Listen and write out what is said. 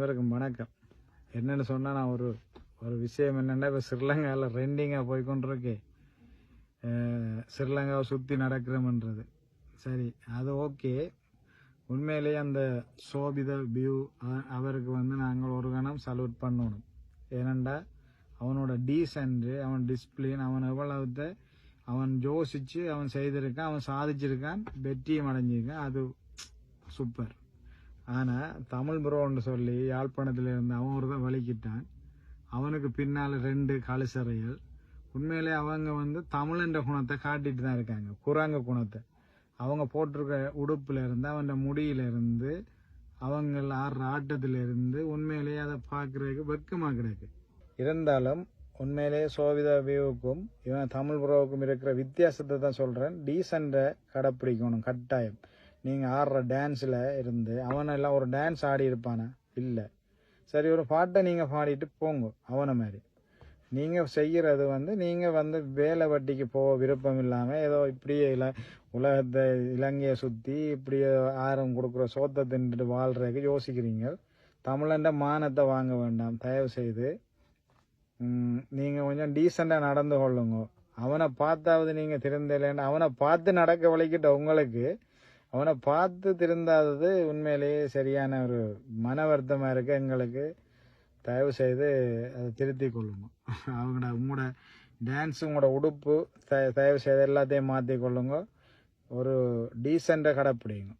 அனைவருக்கும் வணக்கம். என்னென்னு சொன்னால் நான் ஒரு ஒரு விஷயம் என்னென்னா இப்போ ஸ்ரீலங்காவில் ரெண்டிங்காக போய்கொண்டிருக்கு ஸ்ரீலங்காவை சுற்றி நடக்கிறோம்ன்றது. சரி அது ஓகே. உண்மையிலேயே அந்த சோபித வியூ அவருக்கு வந்து நாங்கள் ஒரு கணம் சல்யூட் பண்ணணும். ஏனண்டா அவனோட டீசென்ட்டு அவன் டிசிப்ளின் அவன் எவ்வளவுத்த அவன் யோசித்து அவன் செய்திருக்கான் அவன் சாதிச்சிருக்கான் வெற்றியும் அடைஞ்சிருக்கான். அது சூப்பர் ஆனால் தமிழ் புரோன்னு சொல்லி யாழ்ப்பாணத்தில் இருந்து அவன் ஒரு தான் வலிக்கிட்டான். அவனுக்கு பின்னால் ரெண்டு கழுசறைகள் உண்மையிலே அவங்க வந்து தமிழன்ற குணத்தை காட்டிட்டு தான் இருக்காங்க. குரங்க குணத்தை. அவங்க போட்டிருக்க உடுப்பில் இருந்து அவன் முடியிலிருந்து அவங்கள் அவங்க ஆடுற ஆட்டத்திலிருந்து உண்மையிலேயே அதை பார்க்குறதுக்கு வெக்கமாக கிடக்கு. இருந்தாலும் உண்மையிலேயே சோவிதா வியூவுக்கும் இவன் தமிழ் புரோவுக்கும் இருக்கிற வித்தியாசத்தை தான் சொல்கிறேன் டீசெண்டை கடைப்பிடிக்கணும் கட்டாயம். நீங்கள் ஆடுற டான்ஸில் இருந்து அவனெல்லாம் ஒரு டான்ஸ் ஆடி இருப்பானா? இல்லை. சரி ஒரு பாட்டை நீங்கள் பாடிட்டு போங்க அவனை மாதிரி. நீங்கள் செய்கிறது வந்து நீங்கள் வந்து வேலை வட்டிக்கு போக விருப்பம் இல்லாமல் ஏதோ இப்படியே இல உலகத்தை இலங்கையை சுற்றி இப்படியே ஆரம் கொடுக்குற சோத்தை தின்றுட்டு வாழ்கிறதுக்கு யோசிக்கிறீங்க. தமிழண்ட மானத்தை வாங்க வேண்டாம். தயவு செய்து நீங்கள் கொஞ்சம் டீசெண்டாக நடந்து கொள்ளுங்க. அவனை பார்த்தாவது நீங்கள் திருந்தலைன்னு அவனை பார்த்து நடக்க வலிக்கிட்ட உங்களுக்கு அவனை பார்த்து திருந்தாதது உண்மையிலேயே சரியான ஒரு மன வருத்தமாக இருக்கு. எங்களுக்கு தயவு செய்து அதை திருத்தி கொள்ளுங்க. அவங்களோட உங்களோட டான்ஸ் உங்களோட உடுப்பு த தயவு செய்து எல்லாத்தையும் மாற்றி கொள்ளுங்க. ஒரு டீசெண்டாக கடைப்பிடிங்க